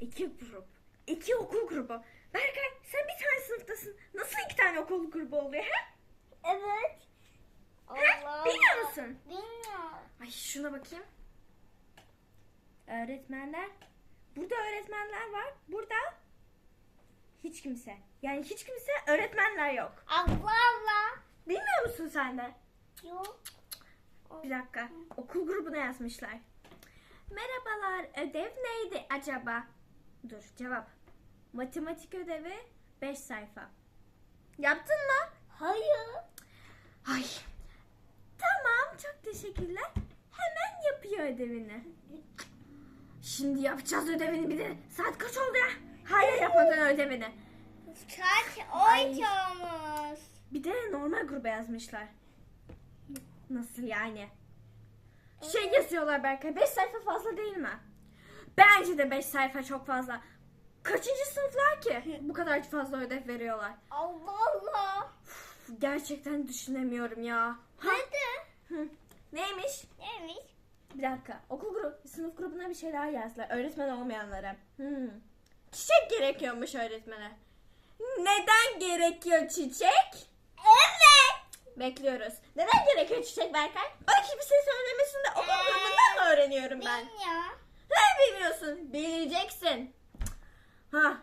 İki grup. İki okul grubu. Berkay sen bir tane sınıftasın. Nasıl iki tane okul grubu oluyor he? Evet. Allah Biliyor musun? Bilmiyorum. Ay şuna bakayım. Öğretmenler. Burada öğretmenler var. Burada hiç kimse. Yani hiç kimse öğretmenler yok. Allah Allah. Bilmiyor musun sen de? Yok. Bir dakika. Okul grubuna yazmışlar. Merhabalar. Ödev neydi acaba? Dur cevap. Matematik ödevi 5 sayfa. Yaptın mı? Hayır. Ay. Tamam çok teşekkürler. Hemen yapıyor ödevini. Şimdi yapacağız ödevini bir de. Saat kaç oldu ya? Hala yapmadın ödevini. Kaç olmuş. Bir de normal gruba yazmışlar. Nasıl yani? Şey yazıyorlar Berkay. 5 sayfa fazla değil mi? Bence de 5 sayfa çok fazla. Kaçıncı sınıflar ki? Bu kadar fazla ödev veriyorlar. Allah Allah. Uf, Gerçekten düşünemiyorum ya. Ha, Hadi. hı. Neymiş? Neymiş? Bir dakika. Okul grubu, sınıf grubuna bir şeyler yazdılar. Öğretmen olmayanlara. Hmm. Çiçek gerekiyormuş öğretmene. Neden gerekiyor çiçek? Evet. Bekliyoruz. Neden gerekiyor çiçek Berkay? Bana kimse söylemesin de okul grubundan mı öğreniyorum ben? Bilmiyorum. Sen bilmiyorsun. Bileceksin. Ha.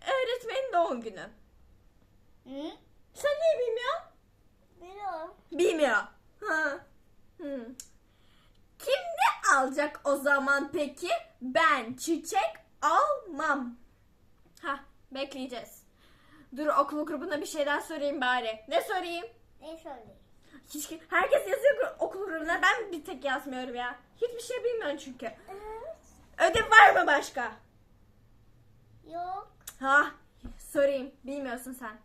Öğretmenin doğum günü. Hı? Sen niye bilmiyorsun? Biliyorum. Bilmiyor. Ha. Hmm. Kim ne alacak o zaman peki? Ben çiçek almam. Ha, bekleyeceğiz. Dur okul grubuna bir şeyler sorayım bari. Ne sorayım? Ne söyleyeyim? Hiç herkes yazıyor okul grubuna. Ben bir tek yazmıyorum ya. Hiçbir şey bilmiyorum çünkü. Evet. Ödev var mı başka? Yok. Ha, sorayım. Bilmiyorsun sen.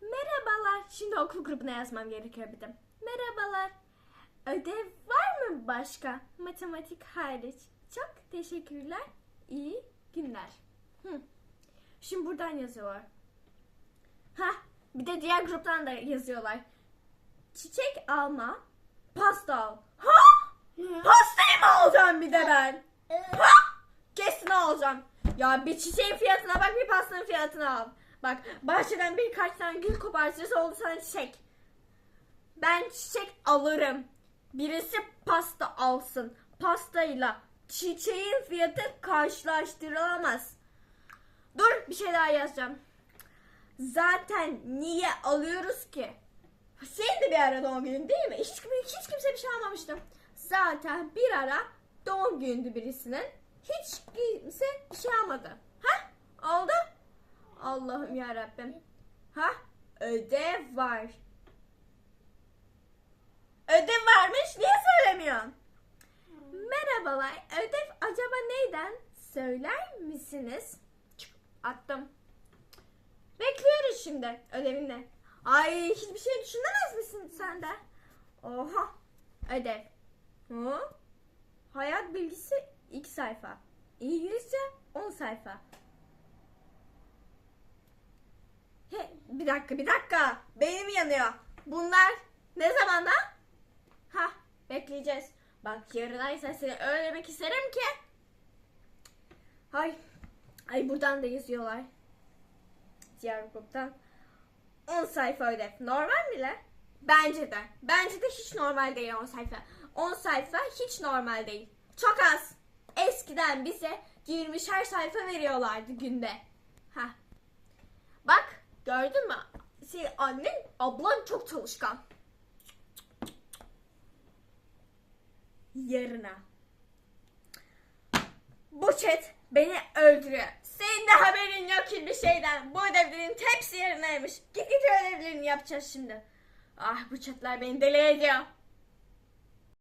Merhabalar. Şimdi okul grubuna yazmam gerekiyor bir de. Merhabalar. Ödev var mı başka? Matematik hariç. Çok teşekkürler. İyi günler. Hı. Şimdi buradan yazıyorlar. Ha, bir de diğer gruptan da yazıyorlar. Çiçek alma, pasta al. Ha? Pastayı mı alacağım bir de ben? Ha! Kesin alacağım. Ya bir çiçeğin fiyatına bak bir pastanın fiyatına al. Bak bahçeden birkaç tane gül kopartırsa oldu sana çiçek. Ben çiçek alırım. Birisi pasta alsın. Pastayla çiçeğin fiyatı karşılaştırılamaz. Dur bir şey daha yazacağım. Zaten niye alıyoruz ki? Senin de bir ara doğum günün değil mi? Hiç, hiç kimse bir şey almamıştı. Zaten bir ara doğum gündü birisinin. Hiç kimse bir şey almadı. Ha? Oldu? Allah'ım ya Rabbim. Ha? Ödev var. Ödev varmış. Niye söylemiyorsun? Merhabalar. Ödev acaba neyden? Söyler misiniz? Çık, Attım. Bekliyoruz şimdi ödevinde. Ay hiçbir şey düşünemez misin sen de? Oha. Ödev. Hı? Hayat bilgisi 2 sayfa. İngilizce 10 sayfa. He, bir dakika bir dakika. Beynim yanıyor. Bunlar ne zamanda? Ha bekleyeceğiz. Bak yarınaysa seni öğrenmek isterim ki. Ay. Ay buradan da yazıyorlar. Diğer gruptan. 10 sayfa ödev. Normal mi lan? Bence de. Bence de hiç normal değil 10 sayfa. 10 sayfa hiç normal değil. Çok az. Eskiden bize 20'şer sayfa veriyorlardı günde. Ha. Bak gördün mü? Senin annen, ablan çok çalışkan. Yarına. Bu chat beni öldürüyor. Senin de haberin yok hiçbir şeyden. Bu ödevlerin hepsi yarınaymış. Git git ödevlerini yapacağız şimdi. Ah bu chatler beni deli ediyor.